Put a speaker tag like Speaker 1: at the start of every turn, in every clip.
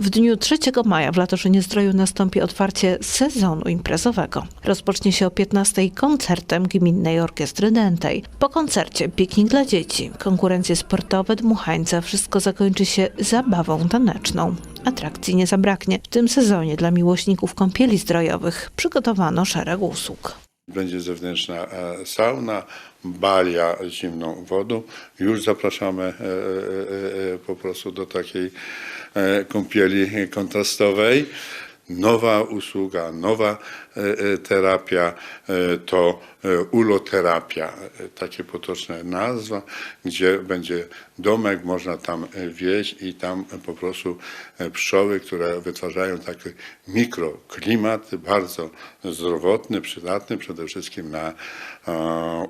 Speaker 1: W dniu 3 maja w Latoszynie Zdroju nastąpi otwarcie sezonu imprezowego. Rozpocznie się o 15 koncertem Gminnej Orkiestry Dętej. Po koncercie piknik dla dzieci, konkurencje sportowe, dmuchańce, wszystko zakończy się zabawą taneczną. Atrakcji nie zabraknie. W tym sezonie dla miłośników kąpieli zdrojowych przygotowano szereg usług.
Speaker 2: Będzie zewnętrzna e, sauna, balia zimną wodą. Już zapraszamy e, e, po prostu do takiej kąpieli kontrastowej. Nowa usługa, nowa e, e, terapia e, to uloterapia, takie potoczne nazwa, gdzie będzie domek, można tam wieść i tam po prostu pszczoły, które wytwarzają taki mikroklimat bardzo zdrowotny, przydatny przede wszystkim na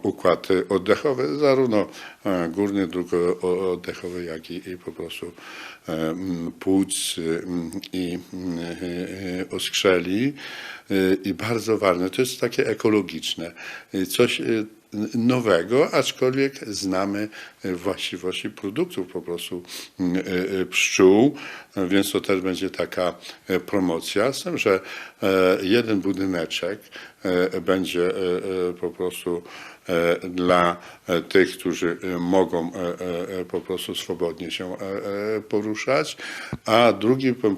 Speaker 2: układ oddechowy, zarówno górny dróg oddechowy, jak i, po prostu płuc i oskrzeli. E, I bardzo ważne, to jest takie ekologiczne, e, coś e, nowego, aczkolwiek znamy e, właściwości produktów po prostu m, e, e, pszczół, e, więc to też będzie taka e, promocja, z tym, że e, jeden budyneczek e, będzie e, e, po prostu e, dla e, tych, którzy e, mogą e, e, e, po prostu swobodnie się e, e, poruszać, a drugi po,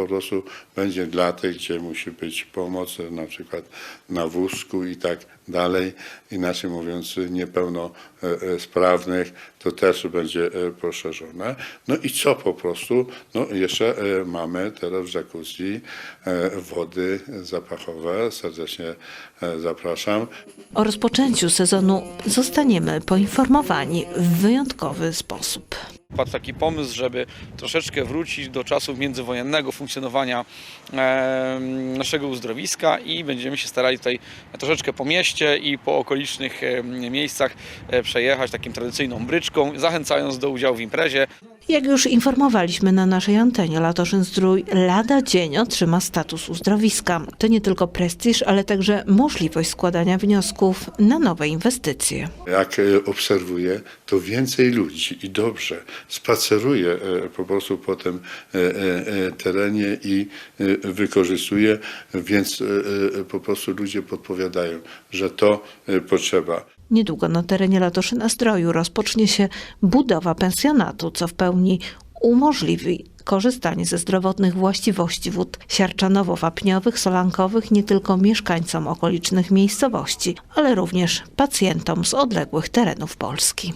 Speaker 2: e, prostu będzie dla tych, gdzie musi być pomoc, e, na przykład na wózku i tak dalej, inaczej mówiąc niepełnosprawnych, to też będzie e, poszerzone. No i co po prostu? No jeszcze e, mamy teraz w jacuzzi e, wody zapachowe, serdecznie e, zapraszam.
Speaker 1: O rozpoczęciu sezonu zostaniemy poinformowani w wyjątkowy sposób.
Speaker 3: Padł taki pomysł, żeby troszeczkę wrócić do czasów międzywojennego funkcjonowania naszego uzdrowiska i będziemy się starali tutaj troszeczkę po mieście i po okolicznych miejscach e, przejechać takim tradycyjną bryczką, zachęcając do udziału w imprezie.
Speaker 1: Jak już informowaliśmy na naszej antenie, Latoszyn Zdrój lada dzień otrzyma status uzdrowiska. To nie tylko prestiż, ale także możliwość składania wniosków na nowe inwestycje.
Speaker 2: Jak e, obserwuję, to więcej ludzi i dobrze spaceruje e, po prostu po tym e, e, terenie i wykorzystuje, więc po prostu ludzie podpowiadają, że to potrzeba.
Speaker 1: Niedługo na terenie Latoszyna Zdroju rozpocznie się budowa pensjonatu, co w pełni umożliwi korzystanie ze zdrowotnych właściwości wód siarczanowo-wapniowych, solankowych nie tylko mieszkańcom okolicznych miejscowości, ale również pacjentom z odległych terenów Polski.